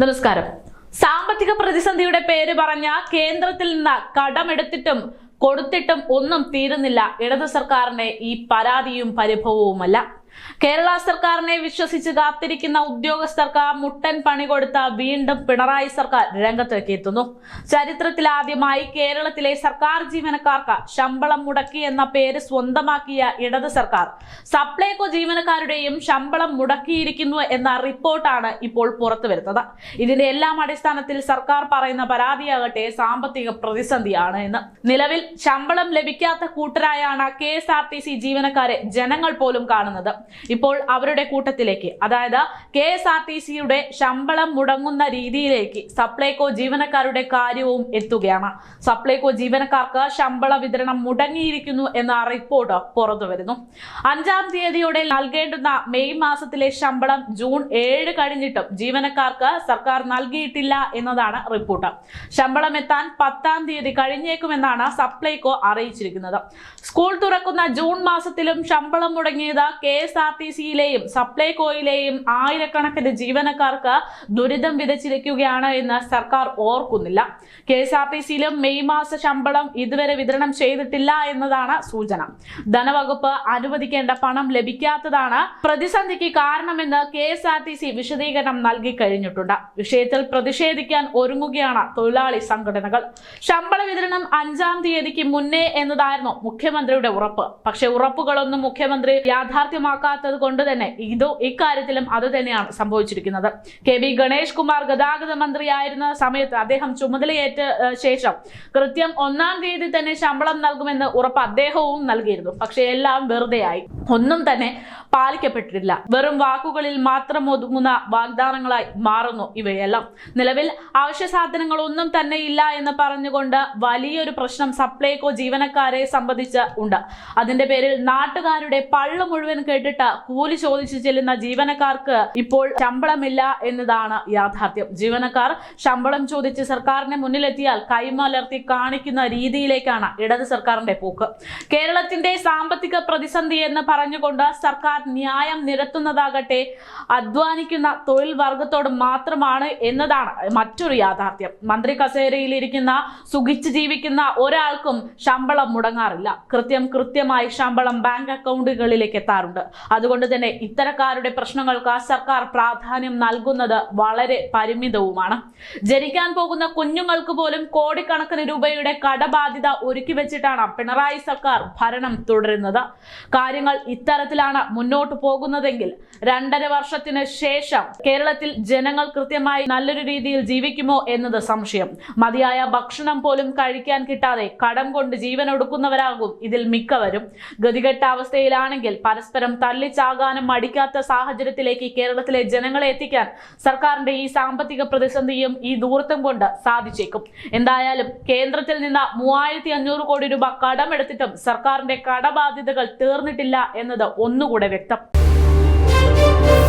നമസ്കാരം. സാമ്പത്തിക പ്രതിസന്ധിയുടെ പേര് പറഞ്ഞ കേന്ദ്രത്തിൽ നിന്ന് കടമെടുത്തിട്ടും കൊടുത്തിട്ടും ഒന്നും തീരുന്നില്ല. ഇടതു സർക്കാരിന്റെ ഈ പരാതിയും പരിഭവവുമല്ല. കേരള സർക്കാരിനെ വിശ്വസിച്ച് കാത്തിരിക്കുന്ന ഉദ്യോഗസ്ഥർക്ക് മുട്ടൻ പണി കൊടുത്ത വീണ്ടും പിണറായി സർക്കാർ രംഗത്തേക്ക് എത്തുന്നു. ചരിത്രത്തിലാദ്യമായി കേരളത്തിലെ സർക്കാർ ജീവനക്കാർക്ക് ശമ്പളം മുടക്കി എന്ന പേര് സ്വന്തമാക്കിയ ഇടത് സർക്കാർ. സപ്ലൈകോ ജീവനക്കാരുടെയും ശമ്പളം മുടക്കിയിരിക്കുന്നു എന്ന റിപ്പോർട്ടാണ് ഇപ്പോൾ പുറത്തു വരുന്നത്. ഇതിന്റെ എല്ലാം അടിസ്ഥാനത്തിൽ സർക്കാർ പറയുന്ന പരാതിയാകട്ടെ സാമ്പത്തിക പ്രതിസന്ധിയാണ് എന്ന്. നിലവിൽ ശമ്പളം ലഭിക്കാത്ത കൂട്ടരായാണ് കെ ജീവനക്കാരെ ജനങ്ങൾ പോലും കാണുന്നത്. ഇപ്പോൾ അവരുടെ കൂട്ടത്തിലേക്ക് അതായത് കെ എസ് ആർ ടി സിയുടെ ശമ്പളം മുടങ്ങുന്ന രീതിയിലേക്ക് സപ്ലൈകോ ജീവനക്കാരുടെ കാര്യവും എത്തുകയാണ്. സപ്ലൈകോ ജീവനക്കാർക്ക് ശമ്പള വിതരണം മുടങ്ങിയിരിക്കുന്നു എന്ന റിപ്പോർട്ട് പുറത്തു വരുന്നു. അഞ്ചാം തീയതിയോടെ നൽകേണ്ടുന്ന മെയ് മാസത്തിലെ ശമ്പളം ജൂൺ ഏഴ് കഴിഞ്ഞിട്ടും ജീവനക്കാർക്ക് സർക്കാർ നൽകിയിട്ടില്ല എന്നതാണ് റിപ്പോർട്ട് ശമ്പളം എത്താൻ പത്താം തീയതി കഴിഞ്ഞേക്കുമെന്നാണ് സപ്ലൈകോ അറിയിച്ചിരിക്കുന്നത്. സ്കൂൾ തുറക്കുന്ന ജൂൺ മാസത്തിലും ശമ്പളം മുടങ്ങിയത് കെ എസ് ആർ ടി സിയിലെയും സപ്ലൈകോയിലെയും ആയിരക്കണക്കിന് ജീവനക്കാർക്ക് ദുരിതം വിതച്ചിരിക്കുകയാണ് എന്ന് സർക്കാർ ഓർക്കുന്നില്ല. കെ എസ് ആർ ടി സിയിലും മെയ് മാസ ശമ്പളം ഇതുവരെ വിതരണം ചെയ്തിട്ടില്ല എന്നതാണ് സൂചന. ധനവകുപ്പ് അനുവദിക്കേണ്ട പണം ലഭിക്കാത്തതാണ് പ്രതിസന്ധിക്ക് കാരണമെന്ന് K S R T C വിശദീകരണം നൽകി കഴിഞ്ഞിട്ടുണ്ട്. വിഷയത്തിൽ പ്രതിഷേധിക്കാൻ ഒരുങ്ങുകയാണ് തൊഴിലാളി സംഘടനകൾ. ശമ്പള വിതരണം അഞ്ചാം തീയതിക്ക് മുന്നേ എന്നതായിരുന്നു മുഖ്യമന്ത്രിയുടെ ഉറപ്പ്. പക്ഷെ ഉറപ്പുകളൊന്നും മുഖ്യമന്ത്രി യാഥാർത്ഥ്യമാക്കാത്തത് കൊണ്ട് തന്നെ ഇതോ ഇക്കാര്യത്തിലും അത് തന്നെയാണ് സംഭവിച്ചിരിക്കുന്നത്. കെ വി ഗണേഷ് കുമാർ ഗതാഗത മന്ത്രിയായിരുന്ന സമയത്ത് അദ്ദേഹം ചുമതലയേറ്റ ശേഷം കൃത്യം ഒന്നാം തീയതി തന്നെ ശമ്പളം നൽകുമെന്ന് ഉറപ്പ് അദ്ദേഹവും നൽകിയിരുന്നു. പക്ഷെ എല്ലാം വെറുതെയായി. ഒന്നും തന്നെ പാലിക്കപ്പെട്ടിട്ടില്ല. വെറും വാക്കുകളിൽ മാത്രം ഒതുങ്ങുന്ന വാഗ്ദാനങ്ങളായി മാറുന്നു ഇവയെല്ലാം. നിലവിൽ അവശ്യ സാധനങ്ങളൊന്നും തന്നെ ഇല്ല എന്ന് പറഞ്ഞുകൊണ്ട് വലിയൊരു പ്രശ്നം സപ്ലൈകോ ജീവനക്കാരെ സംബന്ധിച്ച് ഉണ്ട്. അതിന്റെ പേരിൽ നാട്ടുകാരുടെ പള്ളു മുഴുവൻ കേട്ടിട്ട് കൂലി ചോദിച്ചു ചെല്ലുന്ന ജീവനക്കാർക്ക് ഇപ്പോൾ ശമ്പളമില്ല എന്നതാണ് യാഥാർത്ഥ്യം. ജീവനക്കാർ ശമ്പളം ചോദിച്ച് സർക്കാരിന് മുന്നിലെത്തിയാൽ കൈമലർത്തി കാണിക്കുന്ന രീതിയിലേക്കാണ് ഇടത് സർക്കാരിന്റെ പോക്ക്. കേരളത്തിന്റെ സാമ്പത്തിക പ്രതിസന്ധി എന്ന് പറഞ്ഞുകൊണ്ട് സർക്കാർ ന്യായം നിരത്തുന്നതാകട്ടെ. അധ്വാനിക്കുന്ന തൊഴിൽ വർഗത്തോട് മാത്രമാണ് എന്നതാണ് മറ്റൊരു യാഥാർത്ഥ്യം. മന്ത്രി കസേരയിൽ ഇരിക്കുന്ന സുഖിച്ച് ജീവിക്കുന്ന ഒരാൾക്കും ശമ്പളം മുടങ്ങാറില്ല. കൃത്യം കൃത്യമായി ശമ്പളം ബാങ്ക് അക്കൗണ്ടുകളിലേക്ക് എത്താറുണ്ട്. അതുകൊണ്ട് തന്നെ ഇത്തരക്കാരുടെ പ്രശ്നങ്ങൾക്ക് സർക്കാർ പ്രാധാന്യം നൽകുന്നത് വളരെ പരിമിതവുമാണ്. ജനിക്കാൻ പോകുന്ന കുഞ്ഞുങ്ങൾക്ക് പോലും കോടിക്കണക്കിന് രൂപയുടെ കടബാധ്യത ഒരുക്കി വെച്ചിട്ടാണ് പിണറായി സർക്കാർ ഭരണം തുടരുന്നത്. കാര്യങ്ങൾ ഇത്തരത്തിലാണ് മുന്നോട്ട് പോകുന്നതെങ്കിൽ രണ്ടര വർഷത്തിന് ശേഷം കേരളത്തിൽ ജനങ്ങൾ കൃത്യമായി നല്ലൊരു രീതിയിൽ ജീവിക്കുമോ എന്നത് സംശയം. മതിയായ ഭക്ഷണം പോലും കഴിക്കാൻ കിട്ടാതെ കടം കൊണ്ട് ജീവൻ ഒടുക്കുന്നവരാകും ഇതിൽ മിക്കവരും. ഗതികെട്ട അവസ്ഥയിലാണെങ്കിൽ പരസ്പരം തല്ലിച്ചാകാനും മടിക്കാത്ത സാഹചര്യത്തിലേക്ക് കേരളത്തിലെ ജനങ്ങളെ എത്തിക്കാൻ സർക്കാരിന്റെ ഈ സാമ്പത്തിക പ്രതിസന്ധിയും ഈ ദൂരത്തും കൊണ്ട് സാധിച്ചേക്കും. എന്തായാലും കേന്ദ്രത്തിൽ നിന്ന് മൂവായിരത്തി അഞ്ഞൂറ് കോടി രൂപ കടമെടുത്തിട്ടും സർക്കാരിന്റെ കടബാധ്യതകൾ തീർന്നിട്ടില്ല എന്നത് ഒന്നുകൂടെ വ്യക്തം. cách chấp